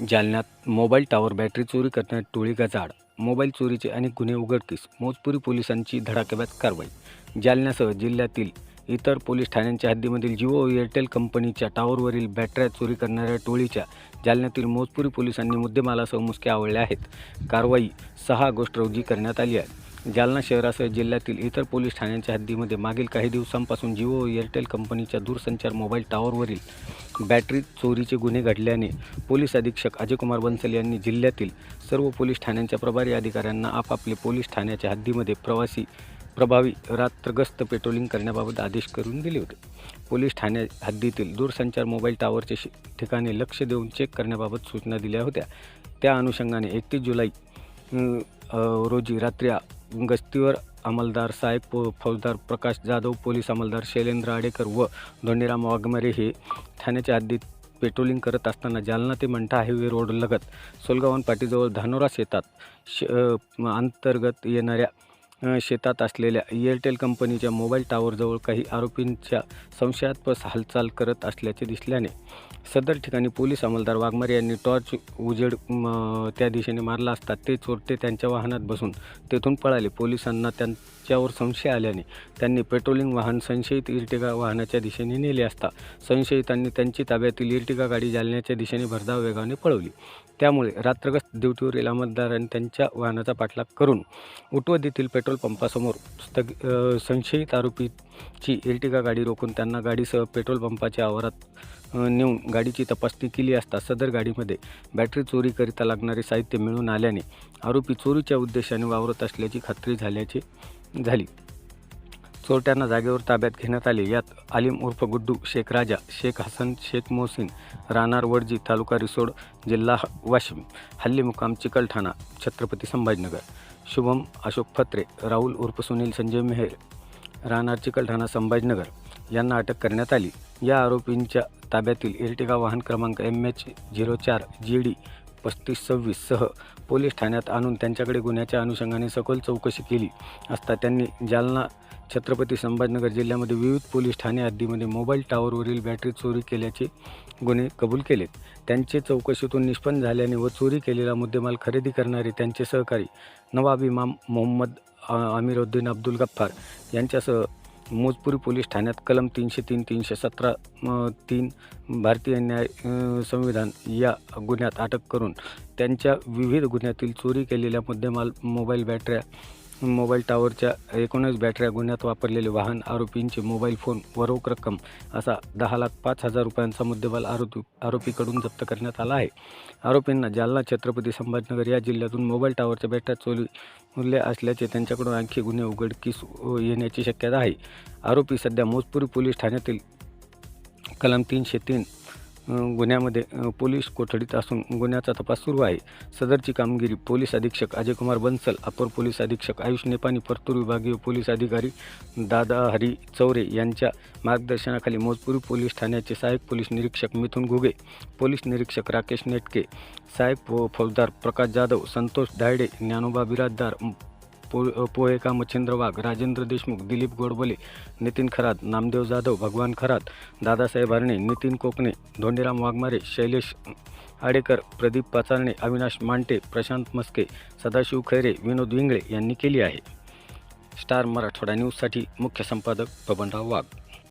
जालन्यात mobile tower battery चोरी करण्यात टोळी गजाड मोबाईल चोरीचे अनेक गुन्हे उघडकीस मोजपुरी पोलिसांची धडाकेबाज कारवाई. जालन्यासह जिल्ह्यातील इतर पोलीस ठाण्यांच्या हद्दीमधील जिओ एअरटेल कंपनीच्या टॉवरवरील बॅटऱ्या चोरी करणाऱ्या टोळीच्या जालन्यातील मोजपुरी पोलिसांनी मुद्देमालासह मुसके आवळले आहेत. कारवाई सहा ऑगस्ट रोजी करण्यात आली आहे. जालना शहरासह जिल्ह्यातील इतर पोलीस ठाण्यांच्या हद्दीमध्ये मागील काही दिवसांपासून जिओ एअरटेल कंपनीच्या दूरसंचार मोबाईल टॉवरवरील बॅटरी चोरीचे गुन्हे घडल्याने पोलीस अधीक्षक अजयकुमार बन्सल यांनी जिल्ह्यातील सर्व पोलीस ठाण्यांच्या प्रभारी अधिकाऱ्यांना आपापले पोलीस ठाण्याच्या हद्दीमध्ये प्रवासी प्रभावी रात्रगस्त पेट्रोलिंग करण्याबाबत आदेश करून दिले होते. पोलीस ठाण्या हद्दीतील दूरसंचार मोबाईल टॉवरचे ठिकाणी लक्ष देऊन चेक करण्याबाबत सूचना दिल्या होत्या. त्या अनुषंगाने एकतीस जुलै रोजी रात्री गस्तीवर अंमलदार साहेब पो फौजदार प्रकाश जाधव पोलीस अंमलदार शैलेंद्र आडेकर व धोंडीराम वाघमारे हे ठाण्याच्या हद्दीत पेट्रोलिंग करत असताना जालना ते मंठा हायवे रोड लगत सोलगावन पाटीजवळ धानोरा शेतात श अंतर्गत येणाऱ्या शेतात असलेल्या एअरटेल कंपनीच्या मोबाईल टॉवरजवळ काही आरोपींच्या संशयास्पद हालचाल करत असल्याचे दिसल्याने सदर ठिकाणी पोलीस अंमलदार वाघमारे यांनी टॉर्च उजेड म, त्या दिशेने मारला असता ते चोरटे त्यांच्या वाहनात बसून तेथून पळाले. पोलिसांना त्यांच्यावर संशय आल्याने त्यांनी पेट्रोलिंग वाहन संशयित इर्टिगा वाहनाच्या दिशेने नेले असता संशयितांनी त्यांची ताब्यातील इर्टिगा गाडी जालण्याच्या दिशेने भरधाव वेगाने पळवली. त्यामुळे रात्रगस्त ड्युटीवरील अंमलदारांनी त्यांच्या वाहनाचा पाठलाग करून उटवत येथील पेट्रोल पेट्रोल पंपासमोर स्थग संशयित आरोपीची इर्टिगा गाडी रोखून त्यांना गाडीसह पेट्रोल पंपाच्या आवारात नेऊन गाडीची तपासणी केली असता सदर गाडीमध्ये बॅटरी चोरीकरिता लागणारे साहित्य मिळून आल्याने आरोपी चोरीच्या उद्देशाने वावरत असल्याची खात्री झाल्याची झाली. चोरट्यांना जागेवर ताब्यात घेण्यात आले. यात आलिम उर्फ गुड्डू शेख राजा शेख हसन शेख मोहसिन राहणार वडजी तालुका रिसोड जिल्हा वाशिम हल्ली मुकाम चिकलठाणा छत्रपती संभाजीनगर. शुभम अशोक फत्रे राहुल उर्फ सुनील संजय मेहेर राहणार चिकलठाणा संभाजीनगर यांना अटक करण्यात आली. या आरोपींच्या ताब्यातील एर्टिगा वाहन क्रमांक एम एच झिरो चार जी डी पस्तीस सव्वीससह पोलीस ठाण्यात आणून त्यांच्याकडे गुन्ह्याच्या अनुषंगाने सखोल चौकशी केली. असता त्यांनी जालना छत्रपती संभाजनगर जिल्ह्यामध्ये विविध पोलीस ठाणे हद्दीमध्ये मोबाईल टॉवरवरील बॅटरी चोरी केल्याचे गुन्हे कबूल केलेत. त्यांचे चौकशीतून निष्पन्न झाल्याने व चोरी केलेला मुद्देमाल खरेदी करणारे त्यांचे सहकारी नवाब इमाम मोहम्मद अ, अमीरुद्दीन अब्दुल गफ्फार यांच्यासह मोजपुरी पोलीस ठाण्यात कलम तीनशे तीन तीनशे सतरा तीन भारतीय न्याय संविधान या गुन्ह्यात अटक करून त्यांच्या विविध गुन्ह्यातील चोरी केलेल्या मुद्देमाल मोबाईल बॅटऱ्या मोबाईल टावरच्या एकोणीस बॅटऱ्या गुन्ह्यात वापरलेले वाहन आरोपींचे मोबाईल फोन व रोख रक्कम असा दहा लाख पाच हजार रुपयांचा मुद्देमाल आरोपी आरोपीकडून जप्त करण्यात आला आहे. आरोपींना जालना छत्रपती संभाजीनगर या जिल्ह्यातून मोबाईल टावरच्या बॅटऱ्या चोरी मूल्य असल्याचे त्यांच्याकडून आणखी गुन्हे उघडकीस येण्याची शक्यता आहे. आरोपी सध्या मोजपुरी पोलीस ठाण्यातील कलम तीनशे तीन गुन्ह्यामध्ये पोलीस कोठडीत असून गुन्ह्याचा तपास सुरू आहे. सदरची कामगिरी पोलीस अधीक्षक अजयकुमार बन्सल अपर पोलीस अधीक्षक आयुष नेपानी परतूर विभागीय पोलीस अधिकारी दादा हरी चौरे यांच्या मार्गदर्शनाखाली मोजपुरी पोलीस ठाण्याचे सहाय्यक पोलीस निरीक्षक मिथुन घुगे पोलीस निरीक्षक राकेश नेटके सहाय्यक फौजदार प्रकाश जाधव संतोष धायडे ज्ञानोबा बिराजदार पो पोहेका मच्छिंद्र वाघ राजेंद्र देशमुख दिलीप गोडबोले नितीन खरात नामदेव जाधव भगवान खरात दादासाहेब हरणे नितीन कोकणे धोंडीराम वाघमारे शैलेश आडेकर प्रदीप पाचारणे अविनाश मांटे प्रशांत मस्के सदाशिव खैरे विनोद विंगळे यांनी केली आहे. स्टार मराठवाडा न्यूजसाठी मुख्य संपादक बबनराव वाघ.